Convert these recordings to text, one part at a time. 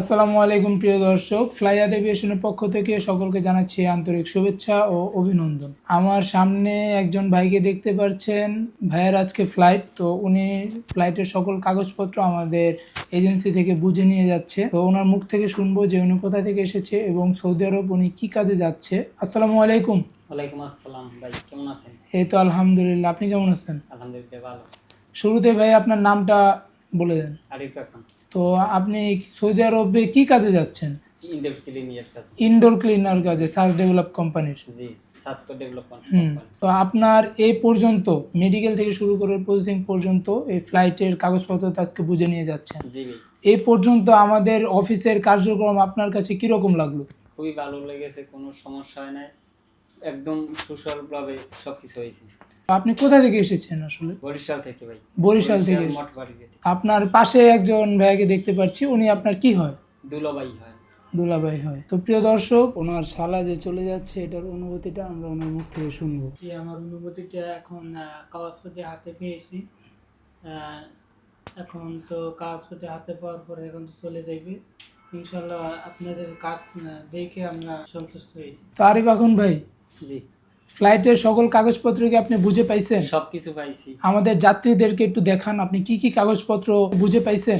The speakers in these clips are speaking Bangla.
আসসালামু আলাইকুম প্রিয় দর্শক। ফ্লাই এভিয়েশনের পক্ষ থেকে সকলকে জানাচ্ছি আন্তরিক শুভেচ্ছা ও অভিনন্দন। আমার সামনে একজন ভাইকে দেখতে পাচ্ছেন ভাইয়ের আজকে ফ্লাইট তো উনি ফ্লাইটের সকল কাগজপত্র আমাদের এজেন্সি থেকে বুঝে নিয়ে যাচ্ছে। তো ওনার মুখ থেকে শুনব যে উনি কোথা থেকে এসেছে এবং সৌদি আরব উনি কি কাজে যাচ্ছে। আসসালামু আলাইকুম। ওয়ালাইকুম আসসালাম। ভাই কেমন আছেন? এই তো আলহামদুলিল্লাহ। আপনি কেমন আছেন? আলহামদুলিল্লাহ ভালো। শুরুতে ভাই আপনার নামটা বলে দেন। আরিফ তো আপনি সৌদি আরবে কি কাজে যাচ্ছেন? ইন্ডেপ ক্লিনিকের কাছে ইনডোর ক্লিনার কাজে সার্চ ডেভেলপ কোম্পানির জি ডেভেলপমেন্ট তো আপনার এই পর্যন্ত মেডিকেল থেকে শুরু করে প্রসেসিং পর্যন্ত এই ফ্লাইটের কাগজপত্র আজকে বুঝে নিয়ে যাচ্ছেন। জি এই পর্যন্ত আমাদের অফিসের কার্যক্রম আপনার কাছে কীরকম লাগল? খুবই ভালো লেগেছে কোনো সমস্যা হয় নাই। একদম সুসলভাবে সব কিছু হয়েছে আপনি কোথা থেকে এসেছেন আসলে? বরিশাল থেকে ভাই। বরিশাল থেকে আপনার পাশে একজন ভাইয়াকে দেখতে পাচ্ছি উনি আপনার কি হয়? দুলাভাই হয়। দুলাভাই হয়। তো প্রিয় দর্শক ওনার শালা যে চলে যাচ্ছে এটার অনুভূতিটা আমরা ওনার মুখ থেকে শুনব। জি আমার অনুভূতিটা এখন আহ, কাগজপত্র হাতে পেয়েছি। আহ, এখন তো কাগজপত্র হাতে পাওয়ার পরে এখন তো চলে যাইবে। ইনশাল্লাহ আপনাদের কাজ দেখে আমরা সন্তুষ্ট হয়েছি। তো আরিফ এখন ভাই জি। ফ্লাইটের সকল কাগজপত্র কি আপনি বুঝে পাইছেন? সব কিছু পাইছি। আমাদের যাত্রীদেরকে একটু দেখান আপনি কি কি কাগজপত্র বুঝে পাইছেন?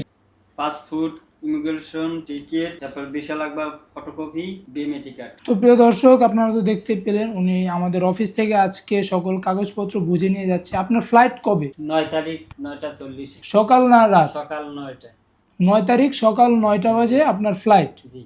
পাসপোর্ট ইমিগ্রেশন টিকিট তারপর বিশাল আকবর ফটোকপি বিএমএ কার্ড তো প্রিয় দর্শক আপনারা তো দেখতে পেলেন উনি আমাদের অফিস থেকে আজকে সকল কাগজপত্র বুঝে নিয়ে যাচ্ছে। আপনার ফ্লাইট কবে? নয় তারিখ নয়টা চল্লিশ। সকাল না রাত? সকাল নয়টা নয় তারিখ সকাল নয়টা বাজে আপনার ফ্লাইট জি।